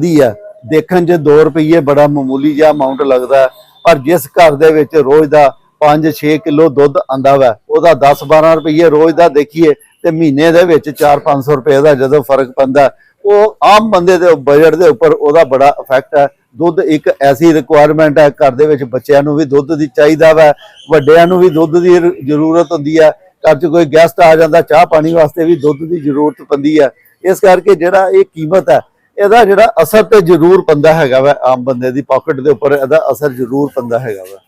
ਵਧੀਆ ਦੇਖਣ 'ਚ 2 ਰੁਪਏ ਬੜਾ ਮਾਮੂਲੀ ਜਿਹਾ ਅਮਾਉਂਟ ਲੱਗਦਾ ਪਰ ਜਿਸ ਘਰ ਦੇ ਵਿੱਚ ਰੋਜ਼ ਦਾ 5-6 ਕਿਲੋ ਦੁੱਧ ਆਂਦਾ ਵਾ, ਉਹਦਾ 10-12 ਰੁਪਏ ਰੋਜ਼ ਦਾ ਦੇਖੀਏ ਤੇ ਮਹੀਨੇ ਦੇ ਵਿੱਚ 4-500 ਰੁਪਏ ਦਾ ਜਦੋਂ ਫ਼ਰਕ ਪੈਂਦਾ, ਉਹ ਆਮ ਬੰਦੇ ਦੇ ਬਜਟ ਦੇ ਉੱਪਰ ਉਹਦਾ ਬੜਾ ਇਫੈਕਟ ਹੈ। ਦੁੱਧ ਇੱਕ ਐਸੀ ਰਿਕੁਆਇਰਮੈਂਟ ਹੈ, ਘਰ ਦੇ ਵਿੱਚ ਬੱਚਿਆਂ ਨੂੰ ਵੀ ਦੁੱਧ ਦੀ ਚਾਹੀਦਾ ਵਾ, ਵੱਡਿਆਂ ਨੂੰ ਵੀ ਦੁੱਧ ਦੀ ਜ਼ਰੂਰਤ ਹੁੰਦੀ ਹੈ ਘਰ 'ਚ ਕੋਈ ਗੈਸਟ ਆ ਜਾਂਦਾ, ਚਾਹ ਪਾਣੀ ਵਾਸਤੇ ਵੀ ਦੁੱਧ ਦੀ ਜ਼ਰੂਰਤ ਪੈਂਦੀ ਹੈ ਇਸ ਕਰਕੇ ਜਿਹੜਾ ਇਹ ਕੀਮਤ ਹੈ ਇਹਦਾ ਜਿਹੜਾ ਅਸਰ ਤੇ ਜ਼ਰੂਰ ਪੈਂਦਾ ਹੈਗਾ ਵਾ ਆਮ ਬੰਦੇ ਦੀ ਪਾਕਟ ਦੇ ਉੱਪਰ ਇਹਦਾ ਅਸਰ ਜ਼ਰੂਰ ਪੈਂਦਾ ਹੈਗਾ ਵਾ।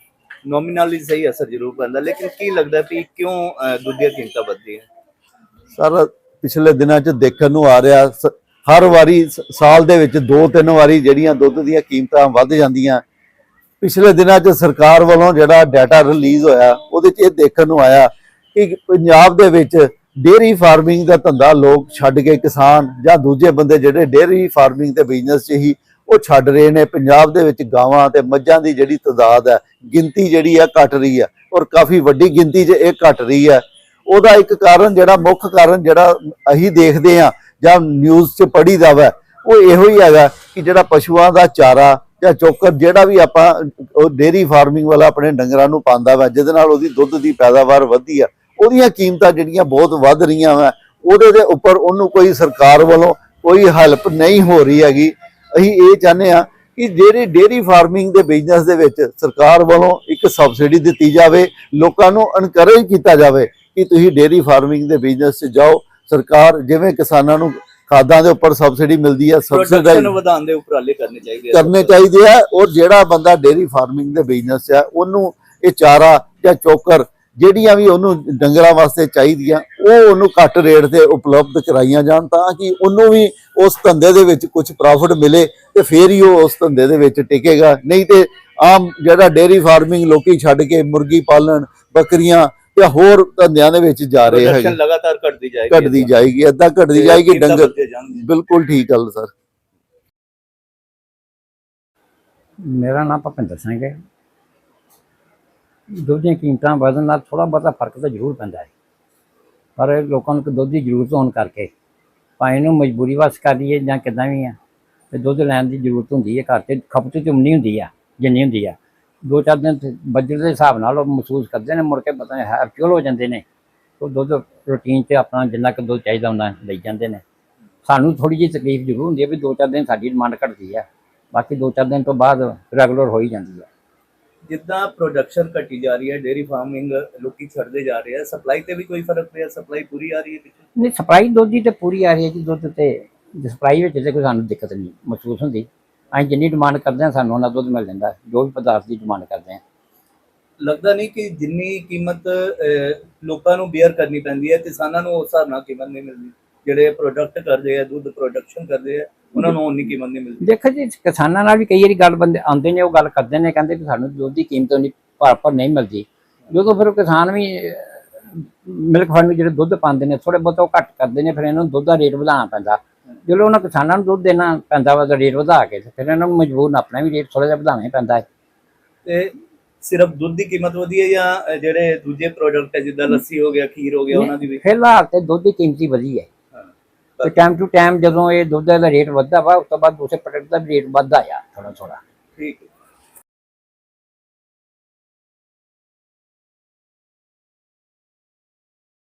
ਨੋਮੀਨਲੀ ਸਹੀ ਅਸਰ ਜ਼ਰੂਰ ਪੈਂਦਾ ਲੇਕਿਨ ਕੀ ਲੱਗਦਾ ਵੀ ਕਿਉਂ ਦੁੱਧ ਦੀਆਂ ਕੀਮਤਾਂ ਵੱਧਦੀਆਂ? ਸਰ ਪਿਛਲੇ ਦਿਨਾਂ 'ਚ ਦੇਖਣ ਨੂੰ ਆ ਰਿਹਾ ਹਰ ਵਾਰੀ ਸਾਲ ਦੇ ਵਿੱਚ ਦੋ ਤਿੰਨ ਵਾਰੀ ਜਿਹੜੀਆਂ ਦੁੱਧ ਦੀਆਂ ਕੀਮਤਾਂ ਵੱਧ ਜਾਂਦੀਆਂ। ਪਿਛਲੇ ਦਿਨਾਂ 'ਚ ਸਰਕਾਰ ਵੱਲੋਂ ਜਿਹੜਾ ਡਾਟਾ ਰਿਲੀਜ਼ ਹੋਇਆ ਉਹਦੇ 'ਚ ਇਹ ਦੇਖਣ ਨੂੰ ਆਇਆ ਕਿ ਪੰਜਾਬ ਦੇ ਵਿੱਚ ਡੇਅਰੀ ਫਾਰਮਿੰਗ ਦਾ ਧੰਦਾ ਲੋਕ ਛੱਡ ਕੇ ਕਿਸਾਨ ਜਾਂ ਦੂਜੇ ਬੰਦੇ ਜਿਹੜੇ ਡੇਅਰੀ ਫਾਰਮਿੰਗ ਦੇ ਬਿਜ਼ਨਸ 'ਚ ਹੀ ਉਹ ਛੱਡ ਰਹੇ ਨੇ। ਪੰਜਾਬ ਦੇ ਵਿੱਚ ਗਾਵਾਂ ਤੇ ਮੱਝਾਂ ਦੀ ਜਿਹੜੀ ਤਦਾਦ ਹੈ, ਗਿਣਤੀ ਜਿਹੜੀ ਹੈ ਘਟ ਰਹੀ ਹੈ ਔਰ ਕਾਫੀ ਵੱਡੀ ਗਿਣਤੀ 'ਚ ਇਹ ਘਟ ਰਹੀ ਹੈ ਉਹਦਾ ਇੱਕ ਕਾਰਨ ਜਿਹੜਾ ਮੁੱਖ ਕਾਰਨ ਜਿਹੜਾ ਅਸੀਂ ਦੇਖਦੇ ਆ ਜਾਂ ਨਿਊਜ਼ 'ਚ ਪੜੀਦਾ ਵਾ ਉਹ ਇਹੋ ਹੀ ਹੈਗਾ ਕਿ ਜਿਹੜਾ ਪਸ਼ੂਆਂ ਦਾ ਚਾਰਾ ਜਾਂ ਚੋਕਰ ਜਿਹੜਾ ਵੀ ਆਪਾਂ ਉਹ ਡੇਰੀ ਫਾਰਮਿੰਗ ਵਾਲਾ ਆਪਣੇ ਡੰਗਰਾਂ ਨੂੰ ਪਾਉਂਦਾ ਵਾ, ਜਿਹਦੇ ਨਾਲ ਉਹਦੀ ਦੁੱਧ ਦੀ ਪੈਦਾਵਾਰ ਵਧਦੀ ਆ ਉਹਦੀਆਂ ਕੀਮਤਾਂ ਜਿਹੜੀਆਂ ਬਹੁਤ ਵੱਧ ਰਹੀਆਂ ਵਾ ਉਹਦੇ ਦੇ ਉੱਪਰ ਉਹਨੂੰ ਕੋਈ ਸਰਕਾਰ ਵੱਲੋਂ ਕੋਈ ਹੈਲਪ ਨਹੀਂ ਹੋ ਰਹੀ ਹੈਗੀ। ਅਸੀਂ ਇਹ ਚਾਹੁੰਦੇ ਆ ਕਿ ਜਿਹੜੀ ਡੇਰੀ ਫਾਰਮਿੰਗ ਦੇ ਬਿਜ਼ਨਸ ਦੇ ਵਿੱਚ ਸਰਕਾਰ ਵੱਲੋਂ ਇੱਕ ਸਬਸਿਡੀ ਦਿੱਤੀ ਜਾਵੇ ਲੋਕਾਂ ਨੂੰ ਇਨਕਰੇਜ ਕੀਤਾ ਜਾਵੇ ਕਿ ਤੁਸੀਂ ਡੇਰੀ ਫਾਰਮਿੰਗ ਦੇ ਬਿਜ਼ਨਸ 'ਚ ਜਾਓ। ਸਰਕਾਰ ਜਿਵੇਂ ਕਿਸਾਨਾਂ ਨੂੰ ਖਾਦਾਂ ਦੇ ਉੱਪਰ ਸਬਸਿਡੀ ਮਿਲਦੀ ਹੈ ਸਬਸਿਡੀ ਵਧਾਉਣ ਦੇ ਉਪਰਾਲੇ ਕਰਨੇ ਚਾਹੀਦੇ ਆ। ਕਰਨੇ ਚਾਹੀਦੇ ਆ ਔਰ ਜਿਹੜਾ ਬੰਦਾ ਡੇਰੀ ਫਾਰਮਿੰਗ ਦੇ ਬਿਜ਼ਨਸ 'ਚ ਹੈ ਉਹਨੂੰ ਇਹ ਚਾਰਾ ਜਾਂ ਚੋਕਰ ਜਿਹੜੀਆਂ ਵੀ ਉਹਨੂੰ ਡੰਗਰਾਂ ਵਾਸਤੇ ਚਾਹੀਦੀਆਂ ਉਹ ਉਹਨੂੰ ਘੱਟ ਰੇਟ ਤੇ ਉਪਲਬਧ ਕਰਾਈਆਂ ਜਾਣ ਤਾਂ ਕਿ ਉਹਨੂੰ ਵੀ ਉਸ ਧੰਦੇ ਦੇ ਵਿੱਚ ਕੁਝ ਪ੍ਰੋਫਿਟ ਮਿਲੇ ਤੇ ਫੇਰ ਹੀ ਉਹ ਉਸ ਧੰਦੇ ਦੇ ਵਿੱਚ ਟਿਕੇਗਾ। ਨਹੀਂ ਤੇ ਆਮ ਜਿਹੜਾ ਡੇਰੀ ਫਾਰਮਿੰਗ ਲੋਕੀ ਛੱਡ ਕੇ ਮੁਰਗੀ ਪਾਲਣ ਬੱਕਰੀਆਂ ਜਾਂ ਹੋਰ ਧੰਦਿਆਂ ਦੇ ਵਿੱਚ ਜਾ ਰਹੇ ਹੈਗੇ। ਪ੍ਰੋਡਕਸ਼ਨ ਲਗਾਤਾਰ ਘਟਦੀ ਜਾਏਗੀ ਘਟਦੀ ਜਾਏਗੀ ਏਦਾਂ ਘਟਦੀ ਜਾਏਗੀ ਡੰਗਰ। ਬਿਲਕੁਲ ਠੀਕ ਗੱਲ ਸਰ। ਮੇਰਾ ਨਾਮ ਭਪਿੰਦਰ ਸਿੰਘ ਹੈ। ਦੁੱਧ ਦੀਆਂ ਕੀਮਤਾਂ ਵਧਣ ਨਾਲ ਥੋੜਾ ਬਹੁਤਾ ਫ਼ਰਕ ਤਾਂ ਜ਼ਰੂਰ ਪੈਂਦਾ ਹੈ। ਪਰ ਲੋਕਾਂ ਨੂੰ ਦੁੱਧ ਦੀ ਜ਼ਰੂਰਤ ਹੋਣ ਕਰਕੇ ਭਾਵੇਂ ਇਹਨੂੰ ਮਜਬੂਰੀ ਵਸ ਕਰ ਲਈਏ ਜਾਂ ਕਿਦਾਂ ਵੀ ਆ, ਤੇ ਦੁੱਧ ਲੈਣ ਦੀ ਜ਼ਰੂਰਤ ਹੁੰਦੀ ਹੈ, ਘਰ ਤੇ ਖਪਤ ਚ ਉਮਨੀ ਹੁੰਦੀ ਆ, ਜਿੰਨੀ ਹੁੰਦੀ ਆ। ਦੋ ਚਾਰ ਦਿਨ ਬਜਟ ਦੇ ਹਿਸਾਬ ਨਾਲ ਉਹ ਮਹਿਸੂਸ ਕਰਦੇ ਨੇ, ਮੁੜ ਕੇ ਪਤਾ ਨਹੀਂ ਹੈਪਚੁਅਲ ਹੋ ਜਾਂਦੇ ਨੇ। ਉਹ ਦੁੱਧ ਰੂਟੀਨ ਤੇ ਆਪਣਾ ਜਿੰਨਾ ਕੁ ਦੁੱਧ ਚਾਹੀਦਾ ਹੁੰਦਾ ਲਈ ਜਾਂਦੇ ਨੇ। ਸਾਨੂੰ ਥੋੜੀ ਜਿਹੀ ਤਕਲੀਫ ਜ਼ਰੂਰ ਹੁੰਦੀ ਹੈ ਵੀ ਦੋ ਚਾਰ ਦਿਨ ਸਾਡੀ ਡਿਮਾਂਡ ਘਟਦੀ ਆ, ਬਾਕੀ ਦੋ ਚਾਰ ਦਿਨ ਤੋਂ ਬਾਅਦ ਰੈਗੂਲਰ ਹੋ ਹੀ ਜਾਂਦੀ ਹੈ ਜਿੱਦਾਂ ਪ੍ਰੋਡਕਸ਼ਨ ਘਟੀ ਜਾ ਰਹੀ ਹੈ ਡੇਰੀ ਫਾਰਮਿੰਗ ਲੋਕੀ ਛੱਡਦੇ ਜਾ ਰਹੇ ਆ ਸਪਲਾਈ ਤੇ ਵੀ ਕੋਈ ਫ਼ਰਕ ਪਿਆ? ਸਪਲਾਈ ਪੂਰੀ ਆ ਰਹੀ ਹੈ ਪਿੱਛੇ? ਨਹੀਂ ਸਪਲਾਈ ਦੁੱਧ ਦੀ ਤੇ ਪੂਰੀ ਆ ਰਹੀ ਹੈ ਜੀ ਦੁੱਧ ਤੇ ਸਪਲਾਈ ਵਿੱਚ ਤੇ ਕੋਈ ਸਾਨੂੰ ਦਿੱਕਤ ਨਹੀਂ ਮਹਿਸੂਸ ਹੁੰਦੀ। ਅਸੀਂ ਜਿੰਨੀ ਡਿਮਾਂਡ ਕਰਦੇ ਹਾਂ ਸਾਨੂੰ ਉਹਨਾਂ ਦੁੱਧ ਮਿਲ ਜਾਂਦਾ। ਜੋ ਵੀ ਪਦਾਰਥ ਦੀ ਡਿਮਾਂਡ ਕਰਦੇ ਹਾਂ। ਲੱਗਦਾ ਨਹੀਂ ਕਿ ਜਿੰਨੀ ਕੀਮਤ ਅਹ, ਲੋਕਾਂ ਨੂੰ ਬੇਅਰ ਕਰਨੀ ਪੈਂਦੀ ਹੈ ਕਿਸਾਨਾਂ ਨੂੰ ਉਸ ਹਿਸਾਬ ਨਾਲ ਕੀਮਤ ਨਹੀਂ ਮਿਲਦੀ। ਜਿਹੜੇ ਪ੍ਰੋਡਕਟ ਕਰਦੇ ਆ ਦੁੱਧ ਪ੍ਰੋਡਕਸ਼ਨ ਕਰਦੇ ਆ ਉਹਨਾਂ ਨੂੰ ਉਨੀ ਕੀਮਤ ਨਹੀਂ ਮਿਲਦੀ। ਦੇਖੋ ਜੀ ਕਿਸਾਨਾਂ ਨਾਲ ਵੀ ਕਈ ਵਾਰੀ ਗੱਲ ਬੰਦੇ ਆਉਂਦੇ ਨੇ ਉਹ ਗੱਲ ਕਰਦੇ ਨੇ ਕਹਿੰਦੇ ਕਿ ਸਾਨੂੰ ਦੁੱਧ ਦੀ ਕੀਮਤ ਨਹੀਂ ਭਰਪੂਰ ਨਹੀਂ ਮਿਲਦੀ। ਜਦੋਂ ਫਿਰ ਕਿਸਾਨ ਵੀ ਮਿਲਕ ਫੜ ਨੂੰ ਜਿਹੜੇ ਦੁੱਧ ਪਾਉਂਦੇ ਨੇ ਥੋੜੇ ਬਹੁਤ ਉਹ ਘੱਟ ਕਰਦੇ ਨੇ ਫਿਰ ਇਹਨਾਂ ਨੂੰ ਦੁੱਧ ਦਾ ਰੇਟ ਵਧਾਉਣਾ ਪੈਂਦਾ। ਜਦੋਂ ਉਹਨਾਂ ਕਿਸਾਨਾਂ ਨੂੰ ਦੁੱਧ ਦੇਣਾ ਪੈਂਦਾ ਵਾ ਤਾਂ ਰੇਟ ਵਧਾ ਕੇ ਫਿਰ ਇਹਨਾਂ ਨੂੰ ਮਜਬੂਰਨ ਆਪਣਾ ਵੀ ਰੇਟ ਥੋੜਾ ਜਿਹਾ ਵਧਾਉਣਾ ਹੀ ਪੈਂਦਾ ਹੈ। ਤੇ ਸਿਰਫ ਦੁੱਧ ਦੀ ਕੀਮਤ ਵਧੀ ਹੈ ਜਾਂ ਜਿਹੜੇ ਦੂਜੇ ਪ੍ਰੋਡਕਟ ਹੈ ਜਿੱਦਾਂ ਲੱਸੀ ਹੋ ਗਿਆ ਖੀਰ ਹੋ ਗਿਆ ਉਹਨਾਂ ਦੀ ਵੀ? ਫਿਲਹਾਲ ਤੇ ਦੁੱਧ ਦੀ ਕੀਮਤ ਹੀ ਵਧੀ ਹਾਂ। ਤੇ ਟਾਈਮ ਟੂ ਟਾਈਮ ਜਦੋਂ ਇਹ ਦੁੱਧ ਦਾ ਰੇਟ ਵੱਧਦਾ ਵਾ, ਉਸ ਤੋਂ ਬਾਅਦ ਦੂਸਰੇ ਪ੍ਰੋਡਕਟ ਦਾ ਵੀ ਰੇਟ ਵੱਧਦਾ ਆ ਥੋੜਾ ਥੋੜਾ ਠੀਕ ਹੈ।